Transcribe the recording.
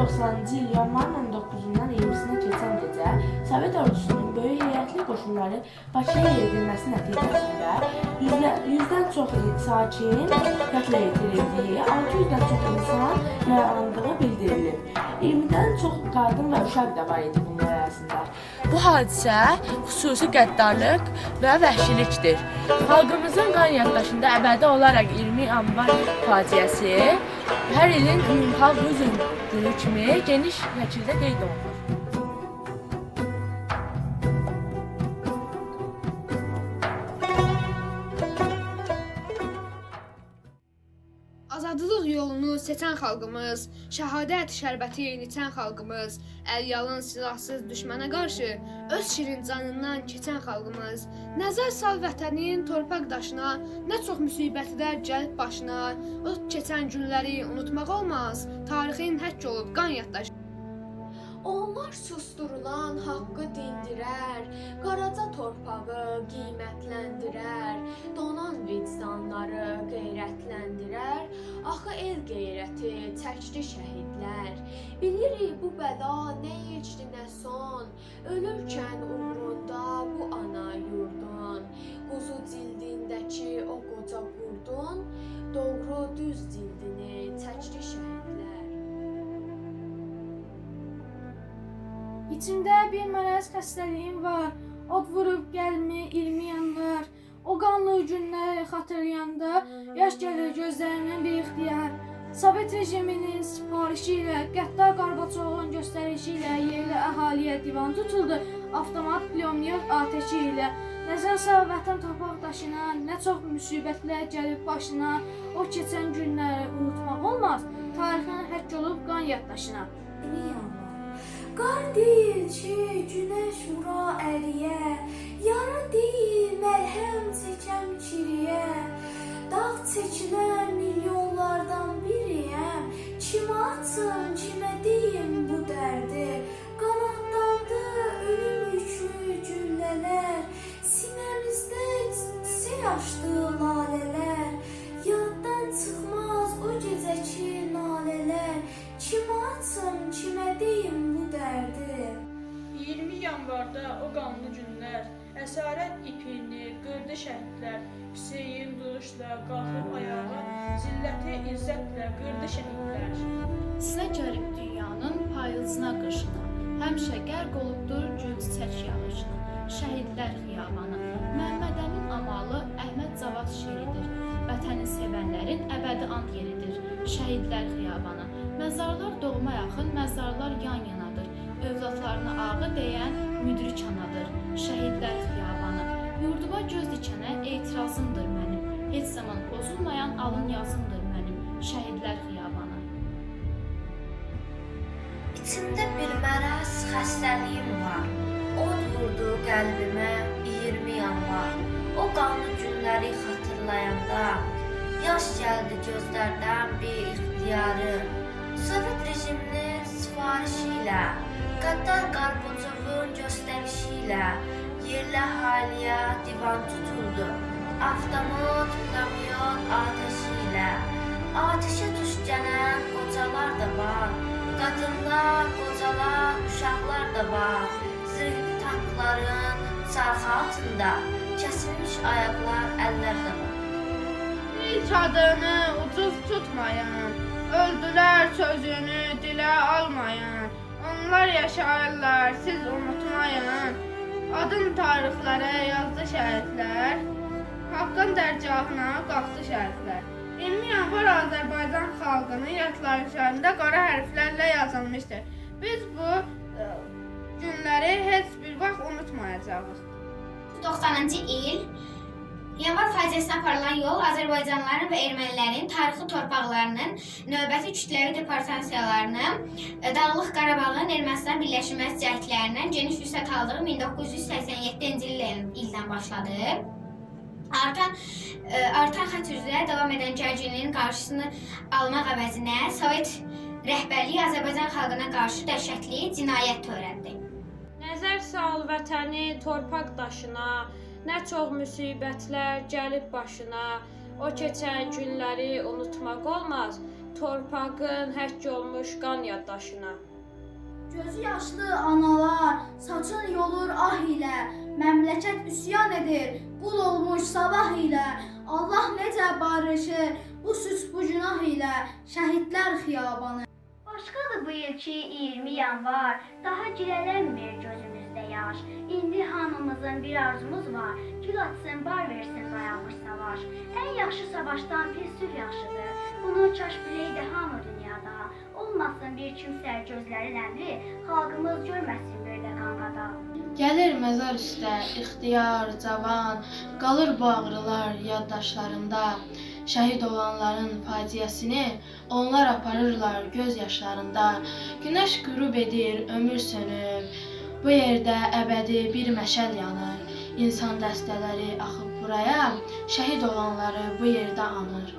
1990-cı il yanvarın 9-dan 20-sinə keçən gecə Sovet ordusunun böyük heyətli qoşunları Bakıya yeridilməsi nəticəsində yüzlə, yüzdən çox sakin qətlə yetirildiyi, 600-dən çox insan yaralandığı bildirilib. 20-dən çox qadın və uşaq da var idi bunlar arasında. Bu hadisə xüsusi qəddarlıq və vəhşilikdir. Xalqımızın qan yaddaşında əbədi olaraq 20 yanvar faciəsi hər ilin ümumxalq hüzn günü geniş şəkildə qeyd olunur. Yolunu seçən xalqımız, şəhadət şərbəti içən xalqımız, əlyalın silahsız düşmənə qarşı öz şirin canından keçən xalqımız, nəzər sal vətənin torpaq daşına, nə çox müsibətlər gəlib başına, o keçən günləri unutmaq olmaz, tarixin həkk olub qan yaddaşı. Onlar susturulan haqqı dindirər, qaraca torpağı qiymətləndirər, donan vicdanları qeyrətləndirər. El qeyrəti çəkdi şəhidlər. Bilirik bu bəla yecdi nə son, ölürkən uğrunda bu ana yurdun. Quzu cildindəki o qoca qurdun, doğru düz cildini çəkdi şəhidlər. İçimdə bir mərəz xəstəliyim var. Od vurub gəlmi 20 yanvar. O qanlı günləri xatırlayanda yaş gəlir gözlərindən bir ixtiyar. Sovet rejiminin sifarişi ilə, qəddar Qarbaçovun göstərişi ilə yerli əhaliyə divan tutuldu. Avtomat pulemyot atəşi ilə Nəzər sal vətən torpaq daşına, nə çox müsibətlər gəlib başına. O keçən günləri unutmaq olmaz. Tarixin həkk olub qan yaddaşına. yanvar. Qar deyil ki, günəş vura əriyə, yara deyil məlhəm çəkəm kiriyə. Dağ çəkilən günlər əsarət ipini qırdı şəhidlər. Hüseyn duruşla qalxıb ayağa, zilləti izzətlə qırdı şəhidlər. Sizə gəlib dünyanın payızına qışına, həmişə qərq olubdur gül çiçək yağışına. Şəhidlər xiyabanı, Məhəmməd Əmin amalı Əhməd Cavad şeiridir. Vətəni sevənlərin əbədi and yeridir. Şəhidlər xiyabanı, məzarlar doğma yaxın, məzarlar yan yanadır. Övladlarına ağı deyən müdrik anadır. Şəhidlər xiyabanı, yurduma göz dikənə etirazımdır mənim. Heç zaman pozulmayan alın yazımdır mənim. Şəhidlər xiyabanı. İçimdə bir mərəz xəstəliyim var. Od vurdu qəlbimə 20 yanvar. O qanlı günləri xatırlayanda yaş gəldi gözlərdən bir ixtiyarı. Sovet ilə, qəddar Qarbaçovun göstərişi ilə yerli əhaliyə divan tutuldu. Avtomat, pulemyot ateşi ilə ateşə tuş gələn qocalar da var. Qadınlar, qocalar, uşaqlar da var. Zırhlı tankların çarxı altında kəsilmiş ayaqlar, əllər də var. Hiç adını ucuz tutmayan, öldülər sözünü dilə almayan. Onlar yaşayırlar, siz unutmayın. Adın tarixlərə yazdı şəhidlər. Haqqın dərgahına qalxdı şəhidlər. 20 yanvar Azərbaycan xalqının yadlarında qara hərflərlə yazılmışdır. Biz bu ə, günləri heç bir vaxt unutmayacağıq. 90-cı il Yanvar faciəsinə aparılan yol Azərbaycanlıların və ermənilərin tarixi torpaqlarının növbəti kütləvi deportasiyalarını, e, Dağlıq Qarabağın Ermənistan birləşməz cəhdlərindən geniş vüsət aldığı 1987-ci il- ildən başladı. Artan e, artan xətt üzrə davam edən gərginliyin qarşısını almaq əvəzinə Sovet rəhbərliyi Azərbaycan xalqına qarşı dəhşətli cinayət törətdi. Nəzər sal vətəni torpaq daşına, nə çox müsibətlər gəlib başına. O keçən günləri unutmaq olmaz. torpağın həkk olmuş qan yaddaşına. Gözü yaşlı analar saçın yolur ah ilə, məmləkət üsyan edir, qul olmuş sabah ilə. Allah necə barışır bu süs bu günah ilə, şəhidlər xiyabanı. Başqadır bu ilki 20 yanvar, daha girələnmir gözümüzdə yaş. İndi hamımızın bir arzumuz var, gül açsın, bar versin dayanmış savaş. Ən yaxşı savaşdan pis sülh yaxşıdır. Bunu kaş biləydi hamı dünyada. Olmasın bir kimsə gözləri nəmli, xalqımız görməsin belə qanqada. Gəlir məzar üstə ixtiyar, cavan, qalır bu ağrılar yaddaşlarında. Şəhid olanların faciəsini onlar aparırlar göz yaşlarında. Günəş qürub edir, ömür sönüb. Bu yerdə əbədi bir məşəl yanır. İnsan dəstələri axıb buraya, şəhid olanları bu yerdə anır.